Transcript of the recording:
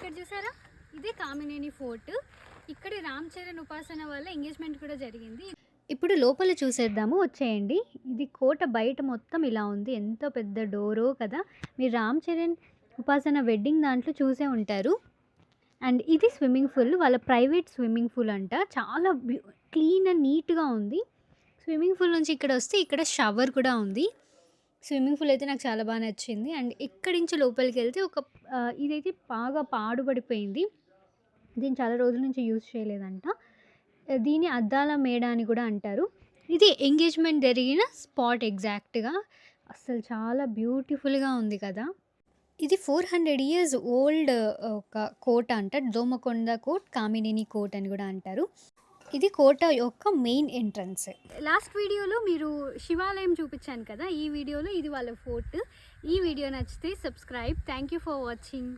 ఇక్కడ చూసారా? ఇదే కామినేని ఫోర్ట్. ఇక్కడ రామ్ చరణ్ ఉపాసన వల్ల ఎంగేజ్మెంట్ కూడా జరిగింది. ఇప్పుడు లోపల చూసేద్దాము. వచ్చేయండి. ఇది కోట బయట మొత్తం ఇలా ఉంది. ఎంతో పెద్ద డోరో కదా. మీరు రామ్ చరణ్ ఉపాసన వెడ్డింగ్ దాంట్లో చూసే ఉంటారు. అండ్ ఇది స్విమ్మింగ్ పూల్. వాళ్ళ ప్రైవేట్ స్విమ్మింగ్ పూల్ అంట. చాలా క్లీన్ అండ్ నీట్గా ఉంది. స్విమ్మింగ్ పూల్ నుంచి ఇక్కడ వస్తే ఇక్కడ షవర్ కూడా ఉంది. స్విమ్మింగ్ పూల్ అయితే నాకు చాలా బాగా నచ్చింది. అండ్ ఇక్కడి నుంచి లోపలికి వెళ్తే ఒక ఇదైతే బాగా పాడుపడిపోయింది దీన్ని చాలా రోజుల నుంచి యూజ్ చేయలేదంట. దీని అద్దాల మేడ అని కూడా అంటారు. ఇది ఎంగేజ్మెంట్ జరిగిన స్పాట్ ఎగ్జాక్ట్గా. అసలు చాలా బ్యూటిఫుల్గా ఉంది కదా. ఇది ఫోర్ హండ్రెడ్ ఇయర్స్ ఓల్డ్ ఒక కోట అంట. దోమకొండ కోట్ కామినేని కోట్ అని కూడా అంటారు. ఇది కోట యొక్క మెయిన్ ఎంట్రన్స్. లాస్ట్ వీడియోలో మీరు శివాలయం చూపించాను కదా ఈ వీడియోలో ఇది వాళ్ళ ఫోర్ట్. ఈ వీడియో నచ్చితే subscribe. Thank you for watching